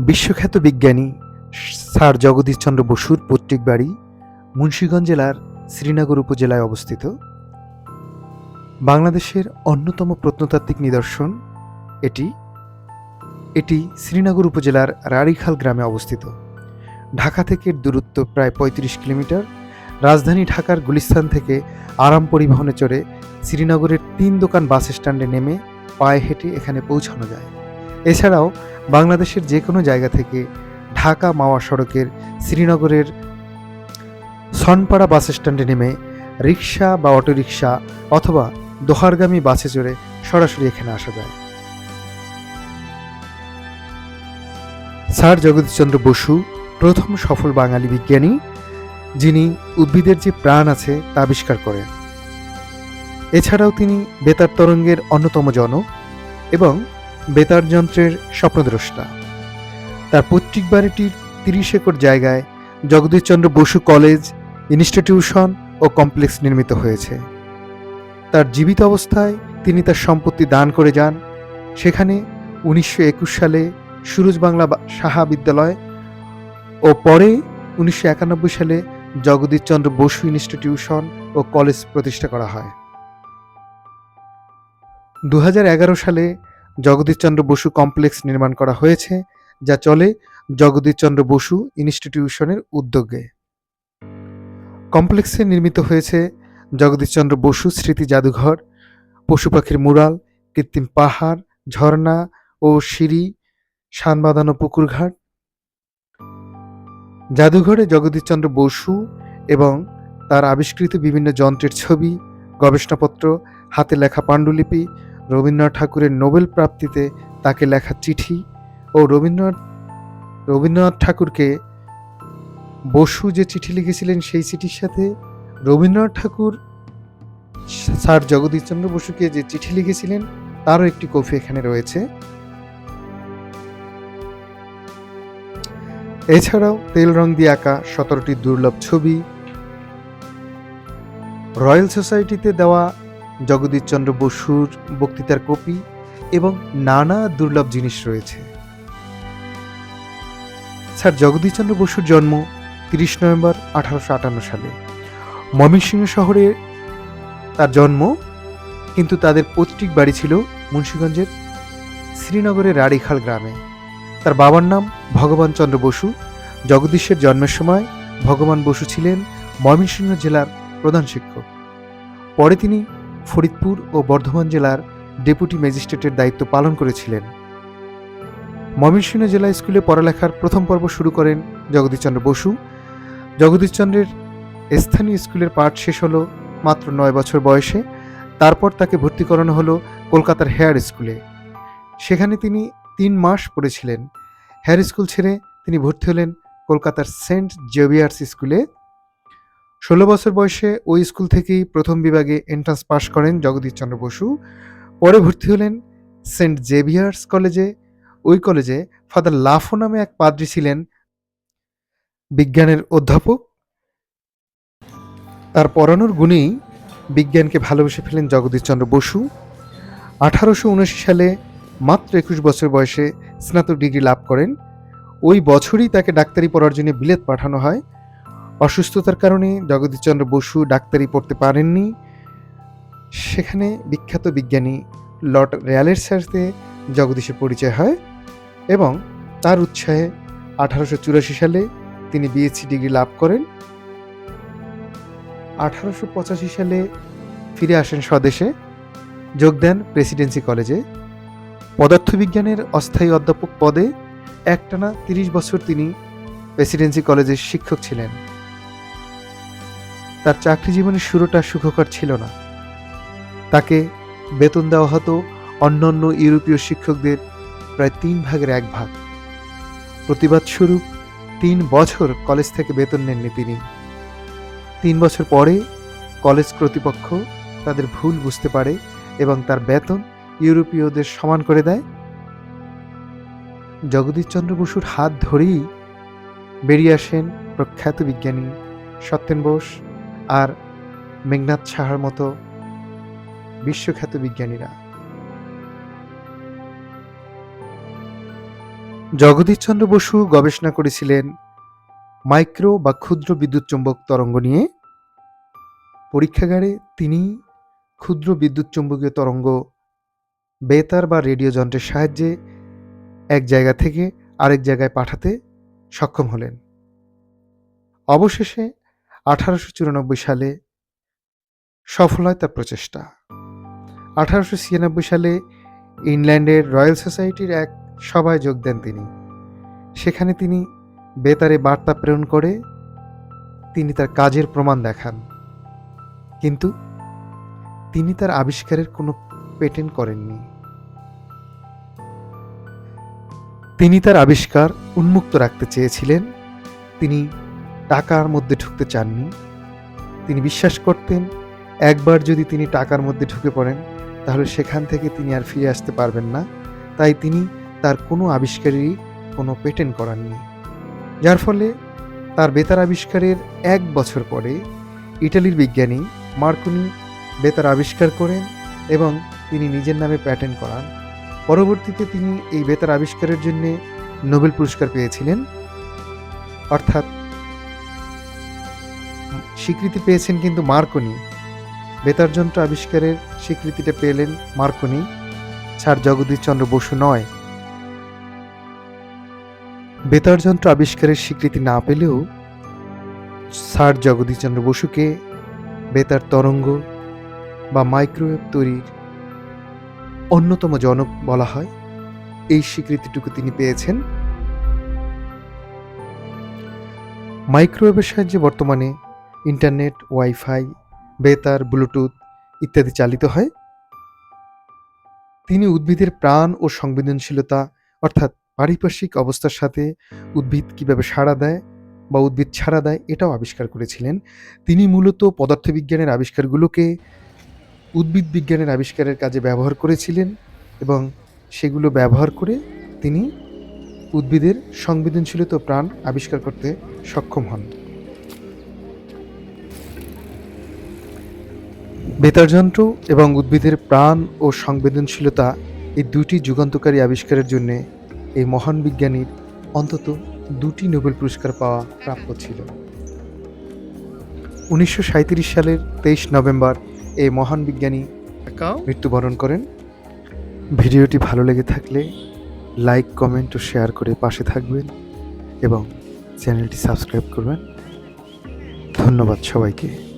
বিশ্বখ্যাত বিজ্ঞানী স্যার জগদীশচন্দ্র বসুর পৈতৃক বাড়ি মুন্সিগঞ্জ জেলার শ্রীনগর উপজেলায় অবস্থিত। বাংলাদেশের অন্যতম প্রত্নতাত্ত্বিক নিদর্শন এটি। এটি শ্রীনগর উপজেলার রাড়িখাল গ্রামে অবস্থিত। ঢাকা থেকে দূরত্ব প্রায় পঁয়ত্রিশ কিলোমিটার। রাজধানী ঢাকার গুলিস্তান থেকে আরাম পরিবহনে চড়ে শ্রীনগরের তিন দোকান বাস স্ট্যান্ডে নেমে পায়ে হেঁটে এখানে পৌঁছানো যায়। এছাড়াও বাংলাদেশের যে কোনো জায়গা থেকে ঢাকা মাওয়া সড়কের শ্রীনগরের সনপাড়া বাস স্ট্যান্ডে নেমে রিক্সা বা অটোরিকশা অথবা দোহারগামী বাসে চড়ে সরাসরি এখানে আসা যায়। স্যার জগদীশচন্দ্র বসু, প্রথম সফল বাঙালি বিজ্ঞানী, যিনি উদ্ভিদের যে প্রাণ আছে তা আবিষ্কার করেন। এছাড়াও তিনি বেতার তরঙ্গের অন্যতম জনক এবং বেতার যন্ত্রের স্বপ্নদ্রষ্টা। তার পৈতৃক বাড়িটির তিরিশ একর জায়গায় জগদীশচন্দ্র বসু কলেজ ইনস্টিটিউশন ও কমপ্লেক্স নির্মিত হয়েছে। তার জীবিত অবস্থায় তিনি তার সম্পত্তি দান করে যান। সেখানে উনিশশো একুশ সালে সুরজ বাংলা সাহা বিদ্যালয় ও পরে উনিশশো একানব্বই সালে জগদীশচন্দ্র বসু ইনস্টিটিউশন ও কলেজ প্রতিষ্ঠা করা হয়। দু হাজার এগারো সালে জগদীশচন্দ্র বসু কমপ্লেক্স নির্মাণ করা হয়েছে, যা চলে জগদীশচন্দ্র বসু ইনস্টিটিউশনের উদ্যোগে। কমপ্লেক্সে নির্মিত হয়েছে জগদীশচন্দ্র বসু স্মৃতি জাদুঘর, পশু পাখির মুরাল কৃত্রিম পাহাড়, ঝর্ণা ও সিঁড়ি, শান বাঁধানো পুকুরঘাট। জাদুঘরে জগদীশচন্দ্র বসু এবং তার আবিষ্কৃত বিভিন্ন যন্ত্রের ছবি, গবেষণাপত্র, হাতে লেখা পাণ্ডুলিপি রবীন্দ্রনাথ ঠাকুরের নোবেল প্রাপ্তিতে তাকে লেখা চিঠি ও রবীন্দ্রনাথ রবীন্দ্রনাথ ঠাকুরকে বসু যে চিঠি লিখেছিলেন সেই চিঠির সাথে রবীন্দ্রনাথ ঠাকুর স্যার জগদীশচন্দ্র বসুকে যে চিঠি লিখেছিলেন তারও একটি কপি এখানে রয়েছে। এছাড়াও তেল রং দিয়ে আঁকা সতেরোটি দুর্লভ ছবি, রয়্যাল সোসাইটিতে দেওয়া জগদীশচন্দ্র বসুর বক্তৃতার কপি এবং নানা দুর্লভ জিনিস রয়েছে। স্যার, জগদীশচন্দ্র বসুর জন্ম তিরিশ নভেম্বর আঠারোশো আটান্ন সালে। ময়মনসিংহ শহরে তার জন্ম, কিন্তু তাদের পৈতৃক বাড়ি ছিল মুন্সীগঞ্জের শ্রীনগরের রাড়িখাল গ্রামে। তার বাবার নাম ভগবান চন্দ্র বসু। জগদীশের জন্মের সময় ভগবান বসু ছিলেন ময়মনসিংহ জেলার প্রধান শিক্ষক। পরে তিনি ফরিদপুর ও বর্ধমান জেলার ডেপুটি ম্যাজিস্ট্রেটের দায়িত্ব পালন করেছিলেন। ময়মনসিংহ জেলা স্কুলে পড়ালেখার প্রথম পর্ব শুরু করেন জগদীশচন্দ্র বসু। জগদীশচন্দ্রের স্থানীয় স্কুলের পাঠ শেষ হলো মাত্র নয় বছর বয়সে। তারপর তাকে ভর্তি করানো হলো কলকাতার হেয়ার স্কুলে। সেখানে তিনি তিন মাস পড়েছিলেন। হেয়ার স্কুল ছেড়ে তিনি ভর্তি হলেন কলকাতার সেন্ট জেভিয়ার্স স্কুলে। ষোলো বছর বয়সে ওই স্কুল থেকেই প্রথম বিভাগে এন্ট্রান্স পাশ করেন জগদীশচন্দ্র বসু। পরে ভর্তি হলেন সেন্ট জেভিয়ার্স কলেজে। ওই কলেজে ফাদার লাফো নামে এক পাদ্রী ছিলেন বিজ্ঞানের অধ্যাপক। তার পড়ানোর গুণেই বিজ্ঞানকে ভালোবেসে ফেলেন জগদীশচন্দ্র বসু। আঠারোশো উনআশি সালে মাত্র একুশ বছর বয়সে স্নাতক ডিগ্রি লাভ করেন। ওই বছরই তাকে ডাক্তারি পড়ার জন্য বিলেত পাঠানো হয়। অসুস্থতার কারণে জগদীশচন্দ্র বসু ডাক্তারি পড়তে পারেননি। সেখানে বিখ্যাত বিজ্ঞানী লর্ড র্যালের সাথে জগদীশের পরিচয় হয় এবং তার উৎসাহে আঠারোশো চুরাশি সালে তিনি বিএসসি ডিগ্রি লাভ করেন। আঠারোশো পঁচাশি সালে ফিরে আসেন স্বদেশে, যোগ দেন প্রেসিডেন্সি কলেজে। পদার্থবিজ্ঞানের অস্থায়ী অধ্যাপক পদে একটানা তিরিশ বছর তিনি প্রেসিডেন্সি কলেজের শিক্ষক ছিলেন। তার চাকরি জীবনের শুরুটা সুখকর ছিল না। তাকে বেতন দেওয়া হতো অন্যান্য ইউরোপীয় শিক্ষকদের প্রায় তিন ভাগের এক ভাগ। প্রতিবাদ স্বরূপ তিন বছর কলেজ থেকে বেতন নেননি তিনি। তিন বছর পরে কলেজ কর্তৃপক্ষ তাদের ভুল বুঝতে পারে এবং তার বেতন ইউরোপীয়দের সমান করে দেয়। জগদীশচন্দ্র বসুর হাত ধরেই বেরিয়ে আসেন প্রখ্যাত বিজ্ঞানী সত্যেন বোস। আর মেঘনাথ সাহার মতো বিশ্বখ্যাত বিজ্ঞানীরা। জগদীশচন্দ্র বসু গবেষণা করেছিলেন মাইক্রো বা ক্ষুদ্র বিদ্যুৎ চুম্বক তরঙ্গ নিয়ে। পরীক্ষাগারে তিনি ক্ষুদ্র বিদ্যুৎ চুম্বকীয় তরঙ্গ, বেতার বা রেডিও যন্ত্রের সাহায্যে এক জায়গা থেকে আরেক জায়গায় পাঠাতে সক্ষম হলেন। অবশেষে আঠারোশো চুরানব্বই সালে সফল হয় তার প্রচেষ্টা। আঠারোশো ছিয়ানব্বই সালে ইংল্যান্ডের রয়্যাল সোসাইটির এক সভায় যোগ দেন তিনি। সেখানে তিনি বেতারে বার্তা প্রেরণ করে তিনি তার কাজের প্রমাণ দেখান। কিন্তু তিনি তার আবিষ্কারের কোনো পেটেন্ট করেননি। তিনি তার আবিষ্কার উন্মুক্ত রাখতে চেয়েছিলেন। তিনি টাকার মধ্যে ঢুকতে চাননি। তিনি বিশ্বাস করতেন, একবার যদি তিনি টাকার মধ্যে ঢুকে পড়েন, তাহলে সেখান থেকে তিনি আর ফিরে আসতে পারবেন না। তাই তিনি তার কোনো আবিষ্কারেরই কোনো পেটেন্ট করাননি। যার ফলে তার বেতার আবিষ্কারের এক বছর পরে ইটালির বিজ্ঞানী মার্কনি বেতার আবিষ্কার করেন এবং তিনি নিজের নামে প্যাটেন্ট করান। পরবর্তীতে তিনি এই বেতার আবিষ্কারের জন্য নোবেল পুরস্কার পেয়েছিলেন। অর্থাৎ স্বীকৃতি পেয়েছেন কিন্তু মার্কনি। বেতার যন্ত্র আবিষ্কারের স্বীকৃতিটা পেলেন মার্কনি, স্যার জগদীশচন্দ্র বসু নয়। বেতার যন্ত্র আবিষ্কারের স্বীকৃতি না পেলেও স্যার জগদীশচন্দ্র বসুকে বেতার তরঙ্গ বা মাইক্রোওয়েভ তৈরির অন্যতম জনক বলা হয়। এই স্বীকৃতিটুকু তিনি পেয়েছেন। মাইক্রোওয়েভের সাহায্যে বর্তমানে ইন্টারনেট, ওয়াইফাই, বেতার, ব্লুটুথ ইত্যাদি চালিত হয়। তিনি উদ্ভিদের প্রাণ ও সংবেদনশীলতা অর্থাৎ পারিপার্শ্বিক অবস্থার সাথে উদ্ভিদ কীভাবে সাড়া দেয় বা উদ্ভিদ ছাড়া দেয় এটাও আবিষ্কার করেছিলেন। তিনি মূলত পদার্থবিজ্ঞানের আবিষ্কারগুলোকে উদ্ভিদ বিজ্ঞানের আবিষ্কারের কাজে ব্যবহার করেছিলেন এবং সেগুলো ব্যবহার করে তিনি উদ্ভিদের সংবেদনশীলতা প্রাণ আবিষ্কার করতে সক্ষম হন। বেতার যন্ত্র এবং উদ্ভিদের প্রাণ ও সংবেদনশীলতা এই দুটি যুগান্তকারী আবিষ্কারের জন্য এই মহান বিজ্ঞানীর অন্তত দুটি নোবেল পুরস্কার পাওয়া প্রাপ্য ছিল। উনিশশো সাঁইত্রিশ সালের তেইশ নভেম্বর এই মহান বিজ্ঞানী মৃত্যুবরণ করেন। ভিডিওটি ভালো লেগে থাকলে লাইক কমেন্ট ও শেয়ার করে পাশে থাকবেন এবং চ্যানেলটি সাবস্ক্রাইব করবেন। ধন্যবাদ সবাইকে।